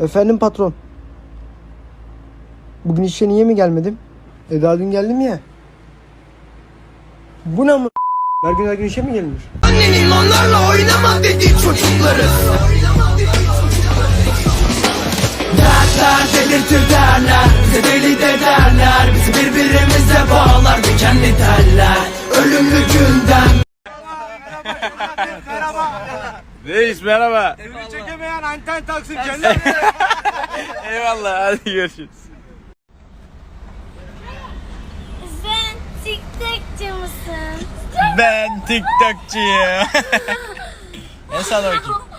Efendim patron. Bugün işe niye mi gelmedim? E daha dün geldim ya. Bu ne mı? Her gün her gün işe mi gelinir? Annenin onlarla oynama dediği çocukları Dertler delirtir derler Bize deli de derler Bizi birbirimize bağlar dikenli teller Ölümlü gündem Reis merhaba. Evini çekemeyen anten taksın cennet. Eyvallah hadi görüşürüz. Sen TikTokçu musun? Ben TikTokçuyum. El salla bakayım.